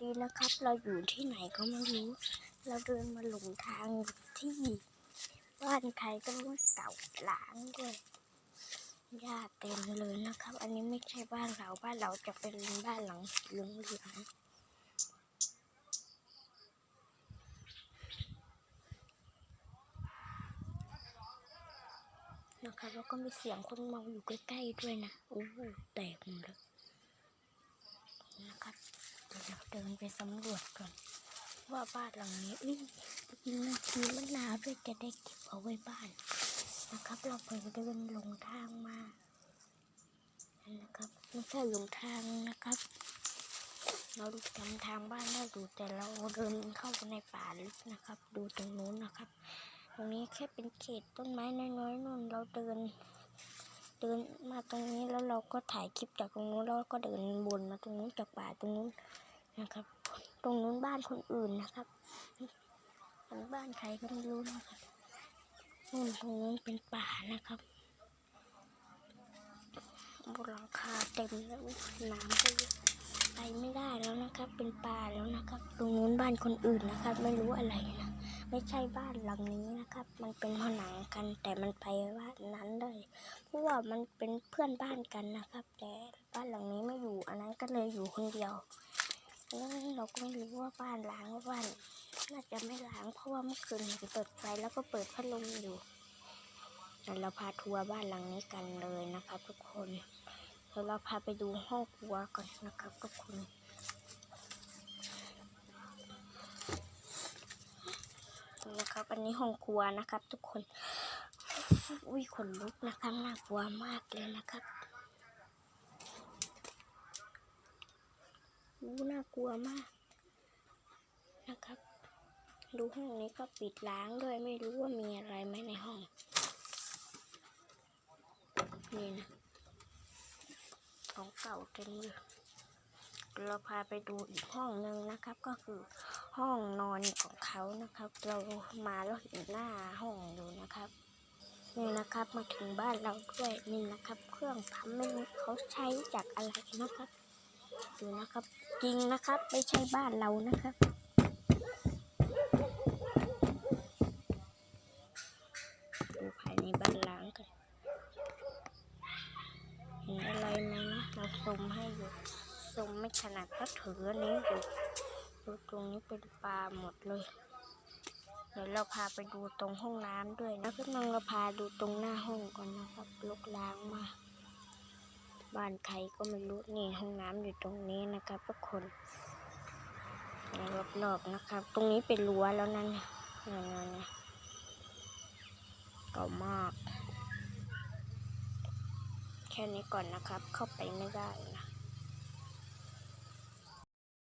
ดีนะครับ เราอยู่ที่ไหนก็ไม่รู้ เราเดินมาหลงทางที่บ้านใครก็ไม่รู้เก่าล้างด้วยหญ้าเต็มเลยนะครับ อันนี้ไม่ใช่บ้านเรา บ้านเราจะเป็นบ้านหลังเหลืองเหลืองนะครับแล้วก็มีเสียงคนเมาอยู่ใกล้ๆด้วยนะ โอ้โหแตกหมดเลยนะครับ เดี๋ยวเราเดินไปสำรวจก่อน ว่าบ้านหลังนี้อุ้ยมีมีมะนาวด้วยจะได้เก็บเอาไว้บ้าน นะครับ เราเพิ่งเดินลงทางมานะครับไม่ใช่หลงทางนะครับ เราจำทางบ้านได้อยู่แต่เราเดินเข้าไปในป่าลึกนะครับ ดูตรงนู้นนะครับ ตรงนี้แค่เป็นเขตต้นไม้น้อยๆนู่นเราเดิน เดินมาตรงนี้แล้วเราก็ถ่ายคลิปจากตรงนู้นแล้วก็เดินวนมาตรงนู้นจากป่าตรงนู้นนะครับ ตรงนู้นบ้านคนอื่นนะครับบ้านใครก็ไม่รู้นะครับนู่นตรงนู้นเป็นป่านะครับบนหลังคาเต็มแล้วน้ำก็ไปไม่ได้แล้วนะครับ เป็นป่าแล้วนะครับ ตรงนู้นบ้านคนอื่นนะครับ ไม่รู้อะไรนะ ไม่ใช่บ้านหลังนี้นะครับ มันเป็นผนังกัน แต่มันไปบ้านนั้นเลยเพราะว่ามันเป็นเพื่อนบ้านกันนะครับ แต่บ้านหลังนี้ไม่อยู่ อันนั้นก็เลยอยู่คนเดียวแล้วเราก็ไม่รู้ว่าบ้านล้างบ้านน่าจะไม่ล้างเพราะว่าเมื่อคืนเห็นเปิดไฟแล้วก็เปิดพัดลมอยู่เดี๋ยวเราพาทัวร์บ้านหลังนี้กันเลยนะครับ ทุกคนเดี๋ยวเราพาไปดูห้องครัวก่อนนะครับ ทุกคน นะครับ อันนี้ห้องครัวนะครับ ทุกคนอุ้ยขนลุกนะครับน่ากลัวมากเลยนะครับอู้น่ากลัวมากนะครับ ดูห้องนี้ก็ปิดล้างด้วยไม่รู้ว่ามีอะไรไหมในห้อง นี่นะของเก่าเต็มเลยเราพาไปดูอีกห้องหนึ่งนะครับก็คือ ห้องนอนของเขานะครับ เรามาแล้วเห็นหน้าห้องอยู่นะครับนี่นะครับมาถึงบ้านเราด้วยนี่นะครับ เครื่องปั๊มไม่รู้เขาใช้จากอะไรนะครับดูนะครับจริงนะครับไม่ใช่บ้านเรานะครับดูภายในบ้านล้างกันเห็นอะไรไหมนะเราซูมให้อยู่ซูมไม่ขนาดก็ถืออันนี้อยู่ ดูตรงนี้เป็นปลาหมดเลย เดี๋ยวเราพาไปดูตรงห้องน้ำด้วยนะพี่น้องเราพาดูตรงหน้าห้องก่อนนะครับลุกล้างมาบ้านใครก็ไม่รู้นี่ห้องน้ำอยู่ตรงนี้นะครับทุกคนรอบๆนะครับ ตรงนี้เป็นรั้วแล้วนั่นนะนั่นนะเก่ามาก แค่นี้ก่อนนะครับ เข้าไปไม่ได้นะ